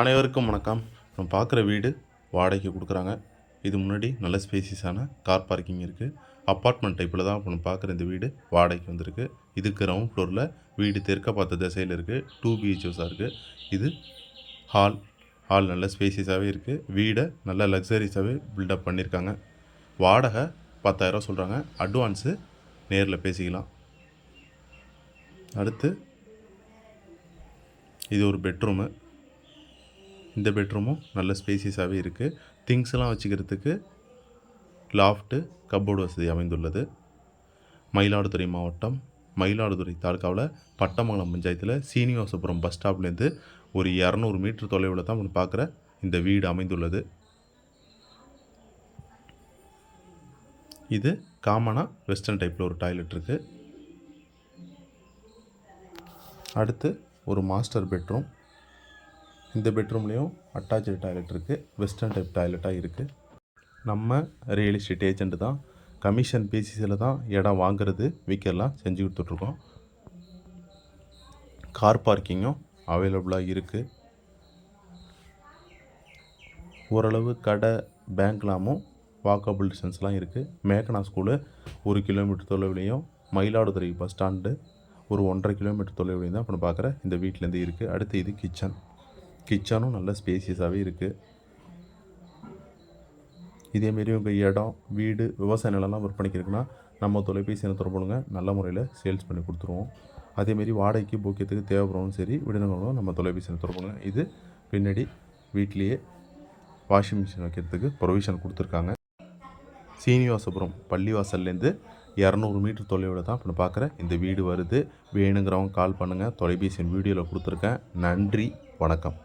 அனைவருக்கும் வணக்கம். நம்ம பார்க்குற வீடு வாடகைக்கு கொடுக்குறாங்க. இது முன்னாடி நல்ல ஸ்பேசியஸான கார் பார்க்கிங் இருக்குது அப்பார்ட்மெண்ட் டைப்பில் தான் இப்போ நம்ம பார்க்குற இந்த வீடு வாடகைக்கு வந்திருக்கு. இதுக்கு ரவுண்ட் ஃப்ளோரில் வீடு தெற்க பார்த்த திசையில் இருக்குது டூ பிஹெச்ஓஸாக இருக்குது இது ஹால் ஹால் நல்ல ஸ்பேசியஸாகவே இருக்குது வீடை நல்ல லக்ஸரிஸாகவே பில்டப் பண்ணியிருக்காங்க. வாடகை பத்தாயிரரூவா சொல்கிறாங்க அட்வான்ஸு நேரில் பேசிக்கலாம். அடுத்து இது ஒரு பெட்ரூமு இந்த பெட்ரூமும் நல்ல ஸ்பேசியஸாகவே இருக்குது திங்ஸ்லாம் வச்சுக்கிறதுக்கு லாஃப்ட்டு கப்போர்டு வசதி அமைந்துள்ளது. மயிலாடுதுறை மாவட்டம் மயிலாடுதுறை தாலுக்காவில் பட்டமங்கலம் பஞ்சாயத்தில் சீனிவாசபுரம் பஸ் ஸ்டாப்லேருந்து ஒரு இரநூறு மீட்டர் தொலைவில் தான் நம்ம பார்க்குற இந்த வீடு அமைந்துள்ளது. இது காமனாக வெஸ்டர்ன் டைப்பில் ஒரு டாய்லெட் இருக்குது அடுத்து ஒரு மாஸ்டர் பெட்ரூம். இந்த பெட்ரூம்லேயும் அட்டாச்சு டாய்லெட் இருக்குது வெஸ்டர்ன் டைப் டாய்லெட்டாக இருக்குது நம்ம ரியல் எஸ்டேட் ஏஜென்ட் தான் கமிஷன் பேசிஸில் தான் இடம் வாங்குறது விற்கலாம் செஞ்சு கொடுத்துட்ருக்கோம். கார் பார்க்கிங்கும் அவைலபிளாக இருக்குது ஓரளவு கடை பேங்க்லாமும் வாக்கபிள் டிஸ்டன்ஸ்லாம் இருக்குது மேகனா ஸ்கூலு ஒரு கிலோமீட்டர் தொலைவிலையும் மயிலாடுதுறை பஸ் ஸ்டாண்டு ஒரு ஒன்றரை கிலோமீட்டர் தொலைவிலையும் தான் இப்போ பார்க்குற இந்த வீட்டிலேருந்து இருக்குது அடுத்து இது கிச்சன் கிச்சனும் நல்ல ஸ்பேசியஸாகவே இருக்குது இதேமாரி உங்கள் இடம் வீடு விவசாய நிலம்லாம் விற்பனைக்கு இருக்குன்னா நம்ம தொலைபேசி என்ன தொடர்புங்க நல்ல முறையில் சேல்ஸ் பண்ணி கொடுத்துருவோம். அதேமாரி வாடகைக்கு போக்கியத்துக்கு தேவைப்படவும் சரி விடுதலும் நம்ம தொலைபேசி எண்ணை தொடர்புங்க இது பின்னாடி வீட்லேயே வாஷிங் மிஷின் வைக்கிறதுக்கு ப்ரொவிஷன் கொடுத்துருக்காங்க. சீனிவாசபுரம் பள்ளிவாசல்லேருந்து இரநூறு மீட்டர் தொலைவில் தான் இப்போ பார்க்குற இந்த வீடு வருது. வேணுங்கிறவங்க கால் பண்ணுங்கள் தொலைபேசியின் வீடியோவில் கொடுத்துருக்கேன். நன்றி. வணக்கம்.